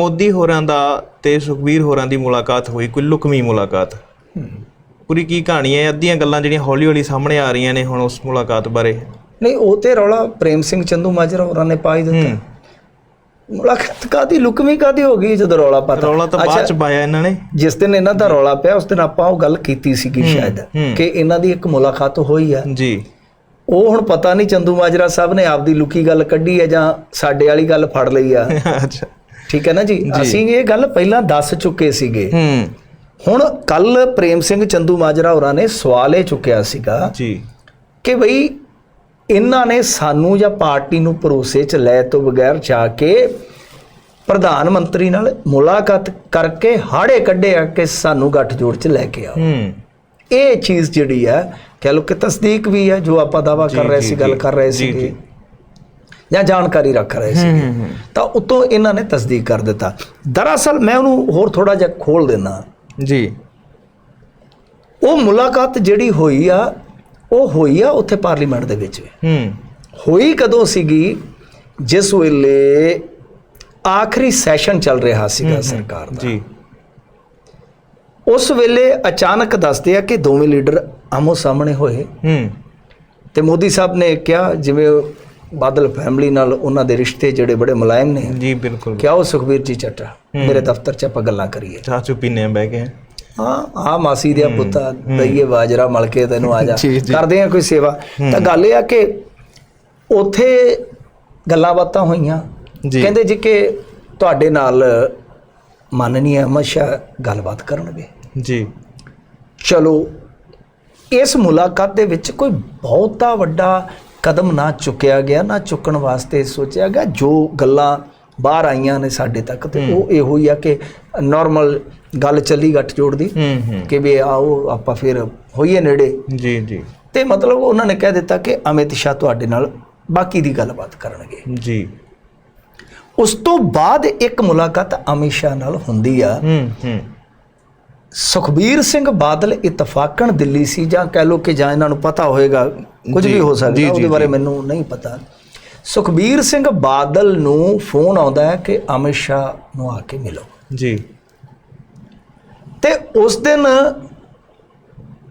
ਮੋਦੀ ਹੋਰਾਂ ਦਾ ਤੇ ਸੁਖਬੀਰ ਹੋਰਾਂ ਦੀ ਮੁਲਾਕਾਤ ਹੋਈ ਕੋਈ ਲੁਕਮੀ ਮੁਲਾਕਾਤ। ਪੂਰੀ ਕੀ ਕਹਾਣੀ ਹੈ? ਅੱਧੀਆਂ ਗੱਲਾਂ ਜਿਹੜੀਆਂ ਹੌਲੀ ਹੌਲੀ ਸਾਹਮਣੇ ਆ ਰਹੀਆਂ ਨੇ ਹੁਣ ਉਸ ਮੁਲਾਕਾਤ ਬਾਰੇ। ਨਹੀਂ ਉਹ ਤੇ ਰੌਲਾ ਪ੍ਰੇਮ ਸਿੰਘ ਚੰਦੂ ਮਾਜਰਾ ਹੋਰਾਂ ਨੇ ਪਾ ਹੀ ਦਿੱਤਾ। ਮੁਲਾਕਾਤ ਕਾਦੀ ਲੁਕਵੀਂ ਕਾਦੀ ਹੋ ਗਈ ਜਦੋਂ ਰੌਲਾ ਪਤਾ? ਰੌਲਾ ਤਾਂ ਬਾਅਦ ਚ ਪਾਇਆ ਇਹਨਾਂ ਨੇ। ਜਿਸ ਦਿਨ ਇਹਨਾਂ ਦਾ ਰੌਲਾ ਪਿਆ ਉਸ ਦਿਨ ਆਪਾਂ ਉਹ ਗੱਲ ਕੀਤੀ ਸੀਗੀ ਸ਼ਾਇਦ ਹੂੰ। ਕਿ ਇਹਨਾਂ ਦੀ ਇੱਕ ਮੁਲਾਕਾਤ ਹੋਈ ਆ। ਜੀ। ਉਹ ਹੁਣ ਪਤਾ ਨਹੀਂ ਚੰਦੂ ਮਾਜਰਾ ਸਾਹਿਬ ਨੇ ਆਪਦੀ ਲੁਕੀ ਗੱਲ ਕੱਢੀ ਹੈ ਜਾਂ ਸਾਡੇ ਵਾਲੀ ਗੱਲ ਫੜ ਲਈ ਆ। ਅੱਛਾ। ਠੀਕ ਹੈ ਨਾ ਜੀ? ਅਸੀਂ ਇਹ ਗੱਲ ਪਹਿਲਾਂ ਦੱਸ ਚੁੱਕੇ ਸੀਗੇ। ਹੂੰ। ਹੁਣ ਕੱਲ ਪ੍ਰੇਮ ਸਿੰਘ ਚੰਦੂ ਮਾਜਰਾ ਹੋਰਾਂ ਨੇ ਸਵਾਲ ਇਹ ਚੁੱਕਿਆ ਸੀਗਾ ਜੀ। ਕਿ ਬਈ ਇਹਨਾਂ ਨੇ ਸਾਨੂੰ ਜਾਂ ਪਾਰਟੀ ਨੂੰ ਭਰੋਸੇ 'ਚ ਲੈ ਤੋਂ ਬਗੈਰ ਜਾ ਕੇ ਪ੍ਰਧਾਨ ਮੰਤਰੀ ਨਾਲ ਮੁਲਾਕਾਤ ਕਰਕੇ ਹਾੜੇ ਕੱਢੇ ਆ ਕਿ ਸਾਨੂੰ ਗੱਠਜੋੜ 'ਚ ਲੈ ਕੇ ਆਓ। ਹੂੰ। ਇਹ ਚੀਜ਼ ਜਿਹੜੀ ਆ ਕਹ ਲੋ ਕਿ ਤਸਦੀਕ ਵੀ ਹੈ ਜੋ ਆਪਾਂ ਦਾਵਾ ਕਰ ਰਹੇ ਸੀ ਗੱਲ ਕਰ ਰਹੇ ਜੀ, ਸੀਗੇ। ਜੀ। ਜਾਣਕਾਰੀ ਰੱਖ ਰਹੇ ਸੀਗੇ। ਤਾਂ ਉਤੋਂ ਇਹਨਾਂ ਨੇ ਤਸਦੀਕ ਕਰ ਦਿੱਤਾ। ਦਰਅਸਲ ਮੈਂ ਉਹਨੂੰ ਹੋਰ ਥੋੜਾ ਜਿਹਾ ਖੋਲ ਦੇਣਾ ਜੀ। ਉਹ ਮੁਲਾਕਾਤ ਜਿਹੜੀ ਹੋਈ ਆ ਉਹ ਹੋਈ ਆ ਉੱਥੇ ਪਾਰਲੀਮੈਂਟ ਦੇ ਵਿੱਚ। ਹੂੰ। ਹੋਈ ਕਦੋਂ ਸੀਗੀ? ਜਿਸ ਵੇਲੇ ਆਖਰੀ ਸੈਸ਼ਨ ਚੱਲ ਰਿਹਾ ਸੀਗਾ ਸਰਕਾਰ ਦਾ। ਜੀ। ਉਸ ਵੇਲੇ ਅਚਾਨਕ ਦੱਸਦੇ ਆ ਕਿ ਦੋਵੇਂ ਲੀਡਰ ਆਮੋ ਸਾਹਮਣੇ ਹੋਏ। ਹੂੰ। ਤੇ ਮੋਦੀ ਸਾਹਿਬ ਨੇ ਕਿਹਾ ਜਿਵੇਂ ਬਾਦਲ ਫੈਮਿਲੀ ਨਾਲ ਉਹਨਾਂ ਦੇ ਰਿਸ਼ਤੇ ਜਿਹੜੇ ਬੜੇ ਮੁਲਾਇਮ ਨੇ। ਜੀ ਬਿਲਕੁਲ। ਕਿਹਾ ਉਹ ਸੁਖਬੀਰ ਜੀ ਚੱਟਾ? ਮੇਰੇ ਦਫ਼ਤਰ 'ਚ ਆਪਾਂ ਗੱਲਾਂ ਕਰੀਏ। ਚਾਹ ਚੁ ਪੀਨੇ ਬਹਿ ਕੇ। ਹਾਂ ਆ ਮਾਸੀ ਦੇ ਪੁੱਤਾ ਦਈਏ ਬਾਜਰਾ ਮਲ ਕੇ ਤੈਨੂੰ ਆ ਜਾ। ਕਰਦੇ ਆ ਕੋਈ ਸੇਵਾ। ਤਾਂ ਗੱਲ ਇਹ ਆ ਕਿ ਉਥੇ ਗੱਲਾਂ ਬਾਤਾਂ ਹੋਈਆਂ। ਜੀ। ਕਹਿੰਦੇ ਜੀ ਕਿ ਤੁਹਾਡੇ ਨਾਲ ਮਾਨਨੀय ਅਮਿਤ ਸ਼ਾਹ ਗੱਲਬਾਤ ਕਰਨਗੇ। ਜੀ। ਚਲੋ ਇਸ ਮੁਲਾਕਾਤ ਦੇ ਵਿੱਚ ਕੋਈ ਬਹੁਤਾ ਵੱਡਾ ਕਦਮ ਨਾ ਚੁੱਕਿਆ ਗਿਆ ਨਾ ਚੁੱਕਣ ਵਾਸਤੇ ਸੋਚਿਆ ਗਿਆ। ਜੋ ਗੱਲਾਂ ਬਾਹਰ ਆਈਆਂ ਨੇ ਸਾਡੇ ਤੱਕ ਤੇ ਉਹ ਇਹੋ ਹੀ ਆ ਕਿ ਨਾਰਮਲ ਗੱਲ ਚੱਲੀ ਗੱਠ ਜੋੜ ਦੀ ਕਿ ਵੀ ਆਓ ਆਪਾਂ ਫਿਰ ਹੋਈਏ ਨੇੜੇ। ਜੀ ਜੀ। ਤੇ ਮਤਲਬ ਉਹਨਾਂ ਨੇ ਕਹਿ ਦਿੱਤਾ ਕਿ ਅਮਿਤ ਸ਼ਾਹ ਤੁਹਾਡੇ ਨਾਲ ਬਾਕੀ ਦੀ ਗੱਲਬਾਤ ਕਰਨਗੇ। ਜੀ। ਉਸ ਤੋਂ ਬਾਅਦ ਇੱਕ ਮੁਲਾਕਾਤ ਅਮਿਤ ਸ਼ਾਹ ਨਾਲ ਹੁੰਦੀ ਆ। ਹੂੰ ਹੂੰ। ਸੁਖਬੀਰ ਸਿੰਘ ਬਾਦਲ ਇਤਫਾਕਨ ਦਿੱਲੀ ਸੀ ਜਾਂ ਕਹਿ ਲੋ ਕਿ ਜਾਂ ਇਹਨਾਂ ਨੂੰ ਪਤਾ ਹੋਏਗਾ ਕੁਝ ਵੀ ਹੋ ਸਕਦਾ ਉਹਦੇ ਬਾਰੇ ਮੈਨੂੰ ਨਹੀਂ ਪਤਾ। ਸੁਖਬੀਰ ਸਿੰਘ ਬਾਦਲ ਨੂੰ ਫੋਨ ਆਉਂਦਾ ਹੈ ਕਿ ਅਮਿਤ ਸ਼ਾਹ ਨੂੰ ਆ ਕੇ ਮਿਲੋ। ਜੀ। ਤੇ ਉਸ ਦਿਨ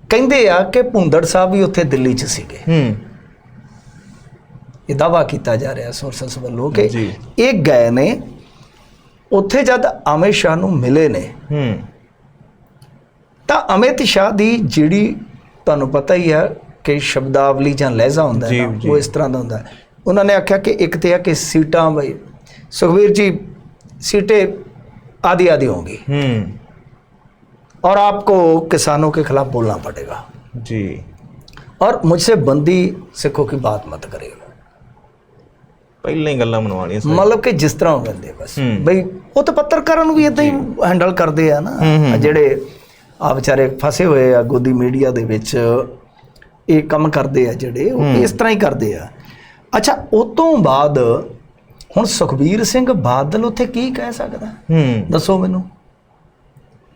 ਕਹਿੰਦੇ ਆ ਕਿ ਭੁੰਦੜ ਸਾਹਿਬ ਵੀ ਉੱਥੇ ਦਿੱਲੀ 'ਚ ਸੀਗੇ। ਹੂੰ। ਇਹ ਦਾਵਾ ਕੀਤਾ ਜਾ ਰਿਹਾ ਸੋਰਸਸ ਵੱਲੋਂ ਕਿ। ਇਹ ਗਏ ਨੇ ਉੱਥੇ ਜਦ ਅਮਿਤ ਸ਼ਾਹ ਨੂੰ ਮਿਲੇ ਨੇ ਹੂੰ। ਤਾਂ ਅਮਿਤ ਸ਼ਾਹ ਦੀ ਜਿਹੜੀ ਤੁਹਾਨੂੰ ਪਤਾ ਹੀ ਹੈ ਕਿ ਸ਼ਬਦਾਵਲੀ ਜਾਂ ਲਹਿਜ਼ਾ ਹੁੰਦਾ ਹੈ ਜੀ, ਨਾ, ਜੀ। ਉਹ ਇਸ ਤਰ੍ਹਾਂ ਦਾ ਹੁੰਦਾ ਹੈ ਉਹਨਾਂ ਨੇ ਆਖਿਆ ਕਿ ਇੱਕ ਤੇ ਹੈ ਕਿ ਸੀਟਾਂ ਬਈ ਸੁਖਵੀਰ ਜੀ सीटें आधी आधी होंगी हम्म और आपको किसानों के खिलाफ बोलना पड़ेगा जी और मुझसे बंदी सिखों की बात मत करेगा ਪਹਿਲਾਂ ਹੀ ਗੱਲਾਂ ਮਨਵਾਉਣੀਆਂ ਸੀ ਮਤਲਬ ਕਿ ਜਿਸ ਤਰ੍ਹਾਂ ਉਹ ਕਹਿੰਦੇ ਬਸ ਹੂੰ। ਬਈ ਉਹ ਤਾਂ ਪੱਤਰਕਾਰਾਂ ਨੂੰ ਵੀ ਇਦਾਂ ਹੀ ਹੈਂਡਲ ਕਰਦੇ ਆ ਨਾ ਹੂੰ, ਹੂੰ। ਆਹ ਜਿਹੜੇ ਆ ਵਿਚਾਰੇ ਫਸੇ ਹੋਏ ਆ ਗੋਦੀ ਮੀਡੀਆ ਦੇ ਵਿੱਚ ਇਹ ਕੰਮ ਕਰਦੇ ਆ ਜਿਹੜੇ ਉਹ ਇਸ ਤਰ੍ਹਾਂ ਹੀ ਕਰਦੇ ਆ। ਅੱਛਾ ਉਸ ਤੋਂ ਬਾਅਦ ਹੁਣ ਸੁਖਬੀਰ ਸਿੰਘ ਬਾਦਲ ਉੱਥੇ ਕੀ ਕਹਿ ਸਕਦਾ? ਹੂੰ। ਦੱਸੋ ਮੈਨੂੰ।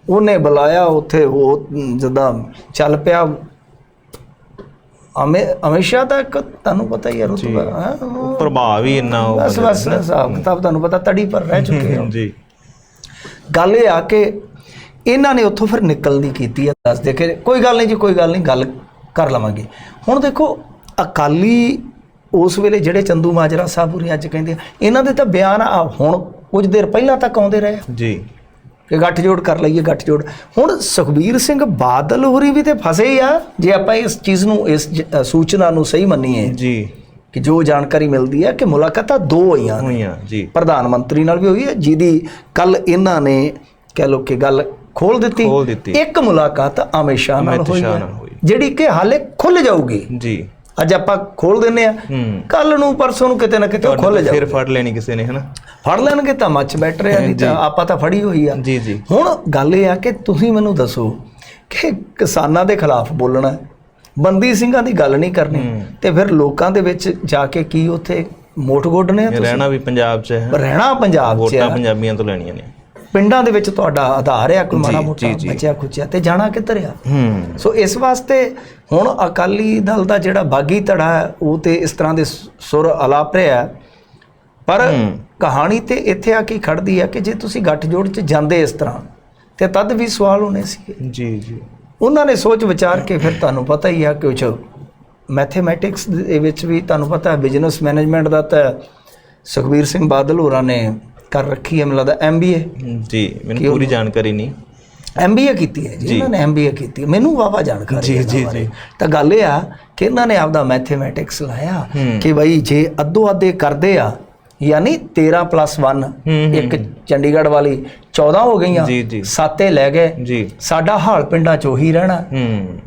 ਉਹਨੇ ਬੁਲਾਇਆ ਉੱਥੇ ਉਹ ਜਦਾਂ ਚੱਲ ਪਿਆ। ਅਮੇ ਹਮੇਸ਼ਾ ਤਾਂ ਇੱਕ ਤੁਹਾਨੂੰ ਪਤਾ ਹੀ ਹੈ ਰੁਤਬਾ ਪ੍ਰਭਾਵ ਹੀ ਇੰਨਾ ਉਹ ਬਸ ਬਸ ਹਿਸਾਬ ਕਿਤਾਬ ਤੁਹਾਨੂੰ ਪਤਾ ਤੜੀ ਪਰ ਰਹਿ ਚੁੱਕੇ ਹੋ ਜੀ। ਗੱਲ ਇਹ ਆ ਕਿ ਇਹਨਾਂ ਨੇ ਉੱਥੋਂ ਫਿਰ ਨਿਕਲਣ ਦੀ ਕੀਤੀ ਆ ਦੱਸਦੇ ਕਿ। ਕੋਈ ਗੱਲ ਨਹੀਂ ਜੀ ਕੋਈ ਗੱਲ ਨਹੀਂ ਗੱਲ ਕਰ ਲਵਾਂਗੇ। ਹੁਣ ਦੇਖੋ ਅਕਾਲੀ ਉਸ ਵੇਲੇ ਜਿਹੜੇ ਚੰਦੂ ਮਾਜਰਾ ਸਾਹਿਬ ਉਰੇ ਅੱਜ ਕਹਿੰਦੇ ਆ, ਇਹਨਾਂ ਦੇ ਤਾਂ ਬਿਆਨ ਆ ਹੁਣ ਕੁਝ ਦੇਰ ਪਹਿਲਾਂ ਤੱਕ ਆਉਂਦੇ ਰਹੇ ਆ। ਜੀ। ਕਿ ਗੱਠਜੋੜ ਕਰ ਲਈਏ ਗੱਠਜੋੜ। ਹੁਣ ਸੁਖਬੀਰ ਸਿੰਘ ਬਾਦਲ ਹੋਰੀ ਵੀ ਤੇ ਫਸੇ ਆ ਜੇ ਆਪਾਂ ਇਸ ਚੀਜ਼ ਨੂੰ ਇਸ ਜ- ਅ, ਸੂਚਨਾ ਨੂੰ ਸਹੀ ਮੰਨੀਏ ਜੀ। ਕਿ ਜੋ ਜਾਣਕਾਰੀ ਮਿਲਦੀ ਹੈ ਕਿ ਮੁਲਾਕਾਤਾਂ ਦੋ ਹੋਈਆਂ ਨੇ। ਹੋਈਆਂ ਜੀ। ਪ੍ਰਧਾਨ ਮੰਤਰੀ ਨਾਲ ਵੀ ਹੋਈ ਹੈ ਜਿਹਦੀ ਕੱਲ ਇਹਨਾਂ ਨੇ ਕਹਿ ਲੋ ਕਿ ਗੱਲ ਖੋਲ ਦਿੱਤੀ। ਖੋਲ ਦਿੱਤੀ। ਇੱਕ ਮੁਲਾਕਾਤ ਅਮਿਤ ਸ਼ਾਹ ਨਾਲ ਅਮਿਤ ਹੋਈ ਸ਼ਾਹ ਹੈ ਨਾਲ। ਜਿਹੜੀ ਕਿ ਹਾਲੇ ਖੁੱਲ ਜਾਊਗੀ। ਜੀ। ਅੱਜ ਆਪਾਂ ਖੋਲ ਦਿੰਨੇ ਆ ਕੱਲ ਨੂੰ ਪਰਸੋਂ ਨੂੰ ਕਿਤੇ ਨਾ ਕਿਤੇ ਉਹ ਖੁੱਲ ਜਾਊ ਫਿਰ ਫੜ ਲੈਣੀ ਕਿਸੇ ਨੇ ਹਨਾ? ਫੜ ਲੈਣਗੇ ਤਾਂ ਮੱਚ ਬੈਠ ਰਿਹਾ ਨਹੀਂ ਤਾਂ ਆਪਾਂ ਤਾਂ ਫੜੀ ਹੋਈ ਆ। ਜੀ ਜੀ। ਹੁਣ ਗੱਲ ਇਹ ਆ ਕਿ ਤੁਸੀਂ ਮੈਨੂੰ ਦੱਸੋ ਕਿ ਕਿਸਾਨਾਂ ਦੇ ਖਿਲਾਫ ਬੋਲਣਾ ਬੰਦੀ ਸਿੰਘਾਂ ਦੀ ਗੱਲ ਨਹੀਂ ਕਰਨੀ। ਤੇ ਫਿਰ ਲੋਕਾਂ ਦੇ ਵਿੱਚ ਜਾ ਕੇ ਕੀ ਉੱਥੇ ਮੋਟ ਗੋਡਣੇ ਆ ਤੁਸੀਂ? ਰਹਿਣਾ ਵੀ ਪੰਜਾਬ 'ਚ ਹੈ। ਰਹਿਣਾ ਪੰਜਾਬ 'ਚ ਵੋਟਾਂ ਆ ਪੰਜਾਬੀਆਂ ਤੋਂ ਲੈਣੀਆਂ ਨੇ। ਪਿੰਡਾਂ ਦੇ ਵਿੱਚ ਤੁਹਾਡਾ ਆਧਾਰ ਆ ਕੋਈ ਮਾੜਾ ਮੋਟਾ। ਬਚਿਆ ਖੁਚਿਆ ਤੇ ਜਾਣਾ ਕਿੱਧਰ ਆ? ਹੂੰ। ਸੋ ਇਸ ਵਾਸਤੇ ਹੁਣ ਅਕਾਲੀ ਦਲ ਦਾ ਜਿਹੜਾ ਬਾਗੀ ਧੜਾ ਹੈ ਉਹ ਤੇ ਇਸ ਤਰ੍ਹਾਂ ਦੇ ਸੁਰ ਅਲਾਪ ਰਿਹਾ। ਪਰ ਕਹਾਣੀ ਤੇ ਇੱਥੇ ਆ ਕੇ ਖੜਦੀ ਆ ਕਿ ਜੇ ਤੁਸੀਂ ਗੱਠਜੋੜ 'ਚ ਜਾਂਦੇ ਇਸ ਤਰ੍ਹਾਂ ਤੇ ਤਦ ਵੀ ਸਵਾਲ ਹੋਣੇ ਸੀ ਜੀ ਜੀ। ਉਹਨਾਂ ਨੇ ਸੋਚ ਵਿਚਾਰ ਕੇ ਫਿਰ ਤੁਹਾਨੂੰ ਪਤਾ ਹੀ ਆ ਕਿ ਉਹ 'ਚ ਮੈਥਮੈਟਿਕਸ ਦੇ ਵਿੱਚ ਵੀ ਤੁਹਾਨੂੰ ਪਤਾ ਹੈ ਬਿਜ਼ਨਸ ਮੈਨੇਜਮੈਂਟ ਦਾ ਤਾਂ ਸੁਖਬੀਰ ਸਿੰਘ ਬਾਦਲ ਹੋਰਾਂ ਨੇ ਕਰ ਰੱਖੀ ਹੈ ਮੈਨੂੰ ਲੱਗਦਾ ਐਮਬੀਏ ਜੀ ਮੈਨੂੰ ਪੂਰੀ ਜਾਣਕਾਰੀ ਨਹੀਂ। ਐਮਬੀਏ ਕੀਤੀ ਹੈ ਜੀ ਇਹਨਾਂ ਨੇ ਐਮਬੀਏ ਕੀਤੀ ਮੈਨੂੰ ਵਾਵਾ ਜਾਣਕਾਰੀ ਜੀ ਜੀ ਜੀ। ਤਾਂ ਗੱਲ ਇਹ ਆ ਕਿ ਇਹਨਾਂ ਨੇ ਆਪਦਾ ਮੈਥਮੈਟਿਕਸ ਲਾਇਆ ਕਿ ਭਾਈ ਜੇ ਅੱਧੋ ਅੱਧੇ ਕਰਦੇ ਆ ਯਾਨੀ 13 plus 1 ਇੱਕ ਚੰਡੀਗੜ੍ਹ ਵਾਲੀ 14 ਹੋ ਗਈਆਂ ਸਾਤੇ ਲੈ ਗਏ। ਸਾਡਾ ਹਾਲ ਪਿੰਡਾਂ ਚ ਉਹੀ ਰਹਿਣਾ। ਹੂੰ।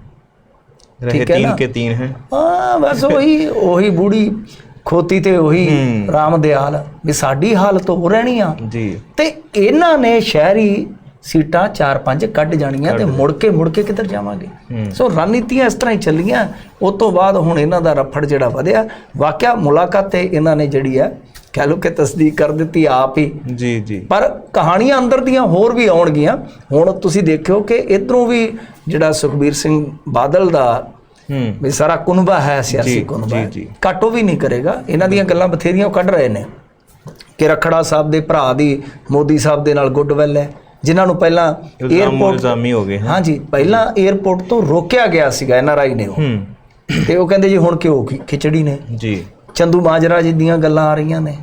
ਰਹੇ 3 ਕੇ 3 ਹੈ। ਹਾਂ ਬਸ ਉਹੀ ਉਹੀ ਬੂੜੀ ਖੋਤੀ ਤੇ ਉਹੀ ਰਾਮ ਦਿਆਲ ਵੀ ਸਾਡੀ ਹਾਲਤ ਹੋ ਰਹਿਣੀ ਆ। ਜੀ। ਤੇ ਇਹਨਾਂ ਨੇ ਸ਼ਹਿਰੀ ਸੀਟਾਂ 4-5 ਕੱਢ ਜਾਣੀਆਂ ਤੇ ਮੁੜ ਕੇ ਮੁੜ ਕੇ ਕਿੱਧਰ ਜਾਵਾਂਗੇ? ਸੋ ਰਣਨੀਤੀਆਂ ਇਸ ਤਰ੍ਹਾਂ ਹੀ ਚੱਲੀਆਂ। ਉਸ ਤੋਂ ਬਾਅਦ ਹੁਣ ਇਹਨਾਂ ਦਾ ਰਫੜ ਜਿਹੜਾ ਵਧਿਆ। ਵਾਕਿਆ ਮੁਲਾਕਾਤ ਤੇ ਇਹਨਾਂ ਨੇ ਜਿਹੜੀ ਆ ਕਹਿ ਲੋ ਕਿ ਤਸਦੀਕ ਕਰ ਦਿੱਤੀ ਆਪ ਹੀ। ਜੀ ਜੀ। ਪਰ ਕਹਾਣੀਆਂ ਅੰਦਰ ਦੀਆਂ ਹੋਰ ਵੀ ਆਉਣਗੀਆਂ। ਹੁਣ ਤੁਸੀਂ ਦੇਖਿਓ ਕਿ ਇਧਰੋਂ ਵੀ ਜਿਹੜਾ ਸੁਖਬੀਰ ਸਿੰਘ ਬਾਦਲ ਦਾ ਵੀ ਸਾਰਾ ਕੁਨਬਾ ਹੈ ਸਿਆਸੀ ਕੁਨਬਾ ਕਾਟੋ ਵੀ ਨਹੀਂ ਕਰੇਗਾ। ਇਹਨਾਂ ਦੀਆਂ ਗੱਲਾਂ ਬਥੇਰੀਆਂ ਕੱਢ ਰਹੇ ਨੇ ਕਿ ਰਖੜਾ ਸਾਹਿਬ ਦੇ ਭਰਾ ਦੀ ਮੋਦੀ ਸਾਹਿਬ ਦੇ ਨਾਲ ਗੁੱਡਵੈਲ ਹੈ ਜਿਨ੍ਹਾਂ ਨੂੰ ਪਹਿਲਾਂ 에어ਪੋਰਟ ਜ਼ਾਮੀ ਹੋ ਗਏ ਹਾਂਜੀ ਪਹਿਲਾਂ 에어ਪੋਰਟ ਤੋਂ ਰੋਕਿਆ ਗਿਆ ਸੀਗਾ ਐਨਆਰਆਈ ਨੇ ਉਹ। ਤੇ ਉਹ ਕਹਿੰਦੇ ਜੀ ਹੁਣ ਕਿਉਂ ਖਿਚੜੀ ਨੇ। ਜੀ। ਚੰਦੂ ਮਾਜਰਾ ਜੀ ਦੀਆਂ ਗੱਲਾਂ ਆ ਰਹੀਆਂ ਨੇ।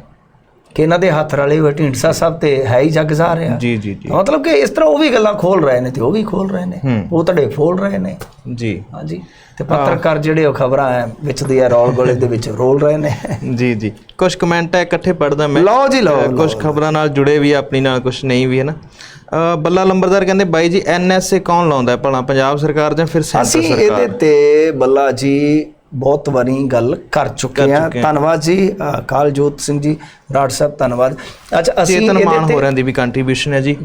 ਕਿ ਇਹਨਾਂ ਦੇ ਹੱਥ ਰਲੇ ਹੋਏ ਢੀਂਡਸਾ ਸਾਹਿਬ ਤੇ ਹੈ ਹੀ ਜੱਗ ਜਾ ਰਿਹਾ ਜੀ ਜੀ ਜੀ। ਮਤਲਬ ਕਿ ਇਸ ਤਰ੍ਹਾਂ ਉਹ ਵੀ ਗੱਲਾਂ ਖੋਲ ਰਹੇ ਨੇ ਤੇ ਉਹ ਵੀ ਖੋਲ ਰਹੇ ਨੇ। ਉਹ ਤੜੇ ਫੋਲ ਰਹੇ ਨੇ। ਜੀ। ਹਾਂ ਜੀ ਤੇ ਪੱਤਰਕਾਰ ਜਿਹੜੇ ਉਹ ਖਬਰਾਂ ਵਿੱਚ ਦੇ ਰੌਲ ਗੋਲੇ ਦੇ ਵਿੱਚ ਰੋਲ ਰਹੇ ਨੇ। ਜੀ ਜੀ। ਕੁਝ ਕਮੈਂਟ ਹੈ ਇਕੱਠੇ ਪੜਦਾ ਮੈਂ। ਲਓ ਜੀ ਲਓ ਕੁਝ ਖਬਰਾਂ ਨਾਲ ਜੁੜੇ ਵੀ ਆਪਣੀ ਨਾਲ ਕੁਝ ਨਹੀਂ ਵੀ ਹੈ ਨਾ ਬੱਲਾ ਲੰਬਰਦਾਰ ਕਹਿੰਦੇ ਬਾਈ ਜੀ ਐਨਐਸਏ ਕੌਣ ਲਾਉਂਦਾ? ਭਲਾ ਪੰਜਾਬ ਸਰਕਾਰ ਜਾਂ ਫਿਰ ਸੈਂਟਰ ਸਰਕਾਰ? ਅਸੀਂ ਇਹਦੇ ਤੇ ਬੱਲਾ ਜੀ ਬਹੁਤ ਵਾਰੀ ਗੱਲ ਕਰ ਚੁੱਕੇ ਆ। ਧੰਨਵਾਦ ਜੀ ਕਾਲਜੋਤ ਸਿੰਘ ਜੀ ਬਰਾੜ ਸਾਹਿਬ ਧੰਨਵਾਦ। ਅੱਛਾ ਅਸੀਂ ਚੇਤਨ ਇਹਦੇ ਮਾਨ ਹੋਰਾਂ ਦੀ ਵੀ ਕੰਟਰੀਬਿਊਸ਼ਨ ਹੈ ਜੀ।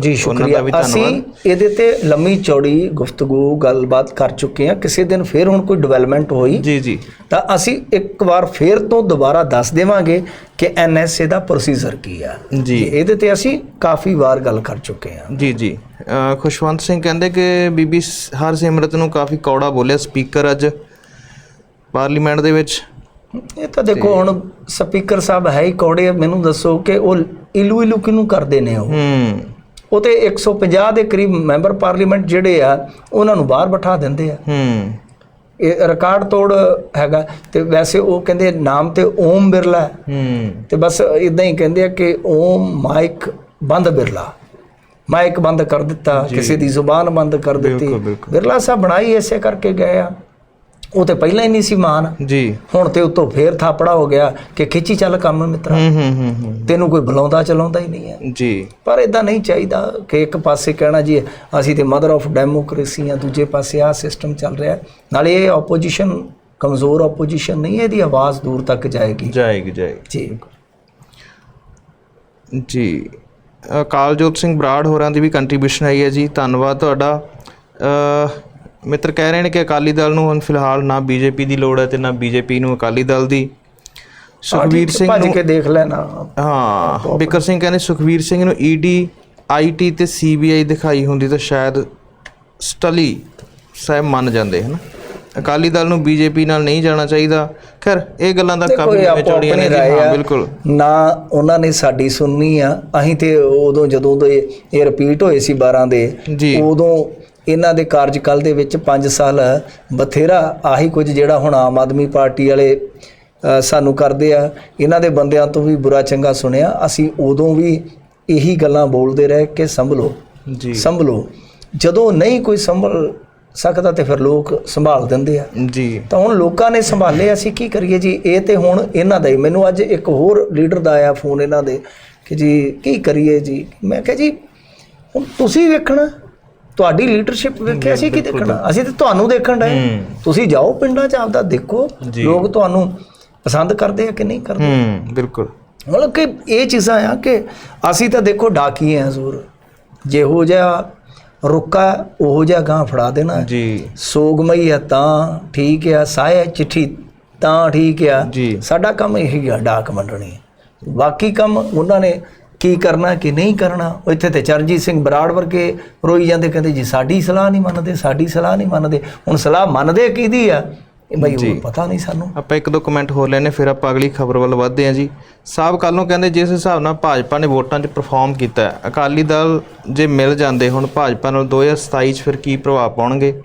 ਜੀ ਸ਼ੁਕਰੀਆ। ਅਸੀਂ। ਇਹਦੇ ਤੇ ਲੰਮੀ ਚੌੜੀ ਗੁਫ਼ਤਗੂ ਗੱਲਬਾਤ ਕਰ ਚੁੱਕੇ ਹਾਂ। ਕਿਸੇ ਦਿਨ ਫੇਰ ਹੁਣ ਕੋਈ ਡਿਵੈਲਪਮੈਂਟ ਹੋਈ ਜੀ ਜੀ। ਤਾਂ ਅਸੀਂ ਇੱਕ ਵਾਰ ਫੇਰ ਤੋਂ ਦੁਬਾਰਾ ਦੱਸ ਦੇਵਾਂਗੇ ਕਿ ਐਨਐਸਏ ਦਾ ਪ੍ਰੋਸੀਜਰ ਕੀ ਆ। ਜੀ। ਇਹਦੇ ਤੇ ਅਸੀਂ ਕਾਫੀ ਵਾਰ ਗੱਲ ਕਰ ਚੁੱਕੇ ਹਾਂ। ਜੀ ਜੀ। ਖੁਸ਼ਵੰਤ ਸਿੰਘ ਕਹਿੰਦੇ ਕਿ ਬੀਬੀ ਸ- ਹਰਸਿਮਰਤ ਨੂੰ ਕਾਫੀ ਕੌੜਾ ਬੋਲਿਆ ਸਪੀਕਰ ਅੱਜ। ਪਾਰਲੀਮੈਂਟ ਦੇ ਵਿੱਚ? ਇਹ ਤਾਂ ਦੇਖੋ ਹੁਣ ਸਪੀਕਰ ਸਾਹਿਬ ਹੈ ਹੀ ਕੌੜੇ ਮੈਨੂੰ ਦੱਸੋ ਕਿ ਉਹ ਇਲੂ ਇਲੂ ਕਿਨੂੰ ਕਰਦੇ ਨੇ ਉਹ? ਹੂੰ। ਉਹ ਤੇ 150 ਦੇ ਕਰੀਬ ਮੈਂਬਰ ਪਾਰਲੀਮੈਂਟ ਜਿਹੜੇ ਆ ਉਹਨਾਂ ਨੂੰ ਬਾਹਰ ਬਿਠਾ ਦਿੰਦੇ ਆ। ਹੂੰ। ਇਹ ਰਿਕਾਰਡ ਤੋੜ ਹੈਗਾ ਤੇ ਵੈਸੇ ਉਹ ਕਹਿੰਦੇ ਨਾਮ ਤੇ ਓਮ ਬਿਰਲਾ। ਹੈ। ਤੇ ਬਸ ਇਦਾਂ ਹੀ ਕਹਿੰਦੇ ਆ ਕਿ ਓਮ ਮਾਈਕ ਬੰਦ ਬਿਰਲਾ। ਮਾਈਕ ਬੰਦ ਕਰ ਦਿੱਤਾ ਕਿਸੇ ਦੀ ਜ਼ੁਬਾਨ ਬੰਦ ਕਰ ਦਿੱਤੀ। ਬਿਰਲਾ ਸਾਹਿਬ ਬਣਾਈ ਐਸੇ ਕਰਕੇ ਗਏ ਆ। ਉਹ ਤੇ ਪਹਿਲਾਂ ਹੀ ਨਹੀਂ ਸੀ ਮਾਨ। ਜੀ। ਹੁਣ ਤੇ ਉਤੋਂ ਫੇਰ ਥਾਪੜਾ ਹੋ ਗਿਆ ਕਿ ਖਿੱਚੀ ਚੱਲ ਕੰਮ ਮਿੱਤਰਾ। ਹੂੰ ਹੂੰ ਹੂੰ ਤੈਨੂੰ ਕੋਈ ਬੁਲਾਉਂਦਾ ਚਲਾਉਂਦਾ ਹੀ ਨਹੀਂ ਹੈ। ਜੀ। ਪਰ ਇਦਾਂ ਨਹੀਂ ਚਾਹੀਦਾ ਕਿ ਇੱਕ ਪਾਸੇ ਕਹਿਣਾ ਜੀ ਅਸੀਂ ਤੇ ਮਦਰ ਆਫ ਡੈਮੋਕ੍ਰੇਸੀ ਆ ਦੂਜੇ ਪਾਸੇ ਆ ਸਿਸਟਮ ਚੱਲ ਰਿਹਾ ਨਾਲੇ ਇਹ ਆਪੋਜੀਸ਼ਨ ਕਮਜ਼ੋਰ ਆਪੋਜੀਸ਼ਨ ਨਹੀਂ ਹੈ, ਇਹਦੀ ਆਵਾਜ਼ ਦੂਰ ਤੱਕ ਜਾਏਗੀ। ਜਾਏਗੀ ਜਾਏਗੀ। ਜੀ। ਜੀ। ਕਾਲਜੋਤ ਸਿੰਘ ਬਰਾੜ ਹੋਰਾਂ ਦੀ ਵੀ ਕੰਟਰੀਬਿਊਸ਼ਨ ਆਈ ਹੈ ਜੀ। ਧੰਨਵਾਦ ਤੁਹਾਡਾ। ਅ, ਮਿੱਤਰ ਕਹਿ ਰਹੇ ਨੇ ਕਿ ਅਕਾਲੀ ਦਲ ਨੂੰ ਹੁਣ ਫਿਲਹਾਲ ਨਾ ਬੀਜੇਪੀ ਦੀ ਲੋੜ ਹੈ ਤੇ ਨਾ ਬੀਜੇਪੀ ਨੂੰ ਅਕਾਲੀ ਦਲ ਦੀ। ਸੁਖਵੀਰ ਸਿੰਘ ਭੱਜ ਕੇ ਦੇਖ ਲੈਣਾ। ਹਾਂ ਬਿਕਰ ਸਿੰਘ ਕਹਿੰਦੇ ਸੁਖਵੀਰ ਸਿੰਘ ਨੂੰ ਈਡੀ ਆਈਟੀ ਤੇ ਸੀਬੀਆਈ ਦਿਖਾਈ ਹੁੰਦੀ ਤਾਂ ਸ਼ਾਇਦ ਸਟਲੀ ਸਾਹਿਬ ਮੰਨ ਜਾਂਦੇ ਹਨ? ਅਕਾਲੀ ਦਲ ਨੂੰ ਬੀਜੇਪੀ ਨਾਲ ਨਹੀਂ ਜਾਣਾ ਚਾਹੀਦਾ। ਖੈਰ ਇਹ ਗੱਲਾਂ ਤਾਂ ਕਾਫੀ ਕੋਈ ਆਪੋ ਚੌੜੀਆਂ ਨੇ ਜੀ। ਹਾਂ। ਬਿਲਕੁਲ। ਨਾ ਉਹਨਾਂ ਨੇ ਸਾਡੀ ਸੁਣਨੀ ਆ। ਅਸੀਂ ਤੇ ਉਦੋਂ ਜਦੋਂ ਦੇ ਇਹ ਰਿਪੀਟ ਹੋਏ ਸੀ 12 ਦੇ ਉਦੋਂ ਇਹਨਾਂ ਦੇ ਕਾਰਜਕਾਲ ਦੇ ਵਿੱਚ 5 ਸਾਲ ਬਥੇਰਾ ਆਹੀ ਕੁਝ ਜਿਹੜਾ ਹੁਣ ਆਮ ਆਦਮੀ ਪਾਰਟੀ ਵਾਲੇ ਸਾਨੂੰ ਕਰਦੇ ਆ। ਇਹਨਾਂ ਦੇ ਬੰਦਿਆਂ ਤੋਂ ਵੀ ਬੁਰਾ ਚੰਗਾ ਸੁਣਿਆ। ਅਸੀਂ ਉਦੋਂ ਵੀ ਇਹੀ ਗੱਲਾਂ ਬੋਲਦੇ ਰਹੇ ਕਿ ਸੰਭਲੋ ਜੀ। ਸੰਭਲੋ। ਜਦੋਂ ਨਹੀਂ ਕੋਈ ਸੰਭਲ ਸਕਦਾ ਤੇ ਫਿਰ ਲੋਕ ਸੰਭਾਲ ਦਿੰਦੇ ਆ। ਜੀ। ਤਾਂ ਹੁਣ ਲੋਕਾਂ ਨੇ ਸੰਭਾਲੇ ਅਸੀਂ ਕੀ ਕਰੀਏ ਜੀ? ਇਹ ਤੇ ਹੁਣ ਇਹਨਾਂ ਦਾ ਹੀ। ਮੈਨੂੰ ਅੱਜ ਇੱਕ ਹੋਰ ਲੀਡਰ ਦਾ ਆਇਆ ਫੋਨ ਇਹਨਾਂ ਦੇ ਕਿ ਜੀ ਕੀ ਕਰੀਏ ਜੀ? ਮੈਂ ਕਿਹਾ ਜੀ ਹੁਣ ਤੁਸੀਂ ਵੇਖਣਾ। ਤੁਹਾਡੀ ਲੀਡਰਸ਼ਿਪ ਵੇਖਿਆ ਅਸੀਂ ਕੀ ਦੇਖਣਾ? ਅਸੀਂ ਤੇ ਤੁਹਾਨੂੰ ਦੇਖਣ ਡਏ ਤੁਸੀਂ ਜਾਓ ਪਿੰਡਾਂ 'ਚ ਆਪਦਾ ਦੇਖੋ। ਲੋਕ ਤੁਹਾਨੂੰ ਪਸੰਦ ਕਰਦੇ ਆ ਕਿ ਨਹੀਂ ਕਰਦੇ? ਹੂੰ ਬਿਲਕੁਲ। ਮਤਲਬ ਕਿ ਇਹ ਚੀਜ਼ਾਂ ਆ ਕਿ ਅਸੀਂ ਤਾਂ ਦੇਖੋ ਡਾਕੀਏ ਆ ਜ਼ਰੂਰ। ਜਿਹੋ ਜਿਹਾ ਰੁੱਕਾ ਉਹੋ ਜਿਹਾ ਗਾਂ ਫੜਾ ਦੇਣਾ। ਜੀ। ਸੋਗਮਈ ਆ ਤਾਂ ਠੀਕ ਆ ਸਾਇਆ ਚਿੱਠੀ ਤਾਂ ਠੀਕ ਆ। ਸਾਡਾ ਕੰਮ ਇਹ ਆ ਡਾਕ ਮੰਡਣੀ ਬਾਕੀ ਕੰਮ ਉਹਨਾਂ ਨੇ ਕੀ ਕਰਨਾ ਕੀ ਨਹੀਂ ਕਰਨਾ? ਉਹ ਇੱਥੇ ਤੇ ਚਰਨਜੀਤ ਸਿੰਘ ਬਰਾੜ ਵਰਗੇ ਰੋਈ ਜਾਂਦੇ ਕਹਿੰਦੇ ਜੀ ਸਾਡੀ ਸਲਾਹ ਨਹੀਂ ਮੰਨਦੇ ਸਾਡੀ ਸਲਾਹ ਨਹੀਂ ਮੰਨਦੇ। ਹੁਣ ਸਲਾਹ ਮੰਨਦੇ ਕਿਹਦੀ ਆ? ਇਹ ਬਈ ਉਹ ਪਤਾ ਨਹੀਂ ਸਾਨੂੰ। ਆਪਾਂ ਇੱਕ ਦੋ ਕਮੈਂਟ ਹੋਰ ਲੈਨੇ ਫਿਰ ਆਪਾਂ ਅਗਲੀ ਖਬਰ ਵੱਲ ਵਧਦੇ ਹਾਂ ਜੀ। ਸਾਹਿਬ ਕੱਲ ਨੂੰ ਕਹਿੰਦੇ ਜਿਸ ਹਿਸਾਬ ਨਾਲ ਭਾਜਪਾ ਨੇ ਵੋਟਾਂ 'ਚ ਪਰਫਾਰਮ ਕੀਤਾ ਅਕਾਲੀ ਦਲ ਜੇ ਮਿਲ ਜਾਂਦੇ ਹੁਣ ਭਾਜਪਾ ਨਾਲ 2027 'ਚ ਫਿਰ ਕੀ ਪ੍ਰਭਾਵ ਪਾਉਣਗੇ?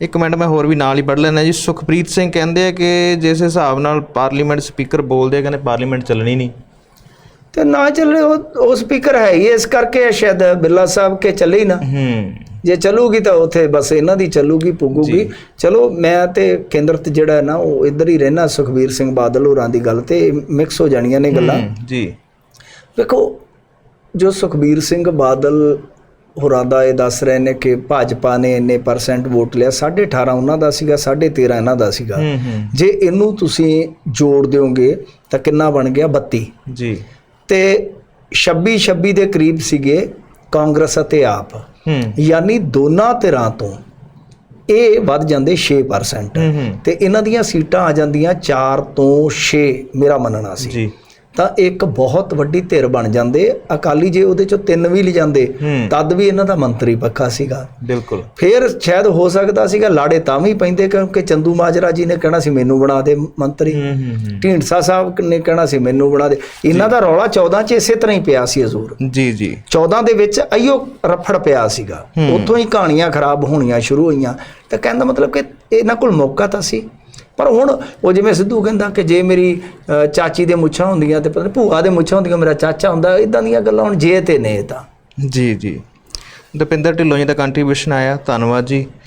ਇੱਕ ਕਮੈਂਟ ਮੈਂ ਹੋਰ ਵੀ ਨਾਲ ਹੀ ਪੜ੍ਹ ਲੈਣਾ ਜੀ। ਸੁਖਪ੍ਰੀਤ ਸਿੰਘ ਕਹਿੰਦੇ ਆ ਕਿ ਜਿਸ ਹਿਸਾਬ ਨਾਲ ਪਾਰਲੀਮੈਂਟ ਸਪੀਕਰ ਬੋਲਦੇ ਆ ਕਹਿੰਦੇ ਪਾਰਲੀਮੈਂਟ ਚੱਲਣੀ ਨਹੀਂ। ਤੇ ਨਾ ਚੱਲੇ ਉਹ ਉਹ ਸਪੀਕਰ ਹੈ ਹੀ ਇਸ ਕਰਕੇ ਸ਼ਾਇਦ ਬਿੱਲਾ ਸਾਹਿਬ ਕੇ ਚੱਲੇ ਹੀ ਨਾ। ਹੂੰ। ਜੇ ਚੱਲੂਗੀ ਤਾਂ ਉੱਥੇ ਬਸ ਇਹਨਾਂ ਦੀ ਚੱਲੂਗੀ ਪੁੱਗੂਗੀ। ਚਲੋ ਮੈਂ ਤੇ ਕੇਂਦਰ ਤੇ ਜਿਹੜਾ ਨਾ ਉਹ ਇੱਧਰ ਹੀ ਰਹਿਣਾ ਸੁਖਬੀਰ ਸਿੰਘ ਬਾਦਲ ਹੋਰਾਂ ਦੀ ਗੱਲ ਤੇ ਮਿਕਸ ਹੋ ਜਾਣੀਆਂ ਨੇ ਗੱਲਾਂ। ਜੀ। ਵੇਖੋ ਜੋ ਸੁਖਬੀਰ ਸਿੰਘ ਬਾਦਲ ਹੋਰਾਂ ਦਾ ਇਹ ਦੱਸ ਰਹੇ ਨੇ ਕਿ ਭਾਜਪਾ ਨੇ ਇੰਨੇ ਪਰਸੈਂਟ ਵੋਟ ਲਿਆ 18.5 ਉਹਨਾਂ ਦਾ ਸੀਗਾ 13.5 ਇਹਨਾਂ ਦਾ ਸੀਗਾ। ਜੇ ਇਹਨੂੰ ਤੁਸੀਂ ਜੋੜ ਦਿਓਗੇ ਤਾਂ ਕਿੰਨਾ ਬਣ ਗਿਆ? 32 ਜੀ। ਤੇ 26 26 ਦੇ ਕਰੀਬ ਸੀਗੇ ਕਾਂਗਰਸ ਅਤੇ ਆਪ। ਯਾਨੀ ਦੋਨਾਂ ਧਿਰਾਂ ਤੋਂ ਇਹ ਵੱਧ ਜਾਂਦੇ 6% ਹੂੰ ਹੂੰ। ਤੇ ਇਹਨਾਂ ਦੀਆਂ ਸੀਟਾਂ ਆ ਜਾਂਦੀਆਂ 4 ਤੋਂ 6 ਮੇਰਾ ਮੰਨਣਾ ਸੀ। ਜੀ। ਤਾਂ ਇੱਕ ਬਹੁਤ ਵੱਡੀ ਧਿਰ ਬਣ ਜਾਂਦੇ। ਅਕਾਲੀ ਜੇ ਉਹਦੇ ਚੋਂ ਤਿੰਨ ਵੀ ਲਿਜਾਂਦੇ ਤਦ ਵੀ ਇਹਨਾਂ ਦਾ ਮੰਤਰੀ ਪੱਖਾ ਸੀਗਾ। ਬਿਲਕੁਲ। ਫਿਰ ਸ਼ਾਇਦ ਹੋ ਸਕਦਾ ਸੀਗਾ ਲਾੜੇ ਤਾਂ ਵੀ ਪੈਂਦੇ ਕਿਉਂਕਿ ਚੰਦੂ ਮਾਜਰਾ ਜੀ ਨੇ ਕਹਿਣਾ ਸੀ ਮੈਨੂੰ ਬਣਾ ਦੇ ਮੰਤਰੀ। ਢੀਂਡਸਾ ਸਾਹਿਬ ਨੇ ਕਹਿਣਾ ਸੀ ਮੈਨੂੰ ਬਣਾ ਦੇ। ਇਹਨਾਂ ਦਾ ਰੌਲਾ 14 ਚ ਇਸੇ ਤਰ੍ਹਾਂ ਹੀ ਪਿਆ ਸੀ ਹਜ਼ੂਰ। ਜੀ ਜੀ। 14 ਦੇ ਵਿੱਚ ਅਈਓ ਰਫੜ ਪਿਆ ਸੀਗਾ। ਉੱਥੋਂ ਹੀ ਕਹਾਣੀਆਂ ਖਰਾਬ ਹੋਣੀਆਂ ਸ਼ੁਰੂ ਹੋਈਆਂ। ਤਾਂ ਕਹਿੰਦਾ ਮਤਲਬ ਕਿ ਇਹਨਾਂ ਕੋਲ ਮੌਕਾ ਤਾਂ ਸੀ। ਪਰ ਹੁਣ ਉਹ ਜਿਵੇਂ ਸਿੱਧੂ ਕਹਿੰਦਾ ਕਿ ਜੇ ਮੇਰੀ ਚਾਚੀ ਦੇ ਮੁੱਛਾਂ ਹੁੰਦੀਆਂ ਤੇ ਪਤਾ ਨੀ ਭੂਆ ਦੇ ਮੁੱਛਾਂ ਹੁੰਦੀਆਂ, ਮੇਰਾ ਚਾਚਾ ਹੁੰਦਾ ਇਦਾਂ ਦੀਆਂ ਗੱਲਾਂ ਹੁਣ ਜੇ ਤੇ ਨੇ ਤਾਂ। ਜੀ ਜੀ। ਦਪਿੰਦਰ ਢਿੱਲੋਂ ਜੀ ਦਾ ਕੰਟਰੀਬਿਊਸ਼ਨ ਆਇਆ, ਧੰਨਵਾਦ ਜੀ।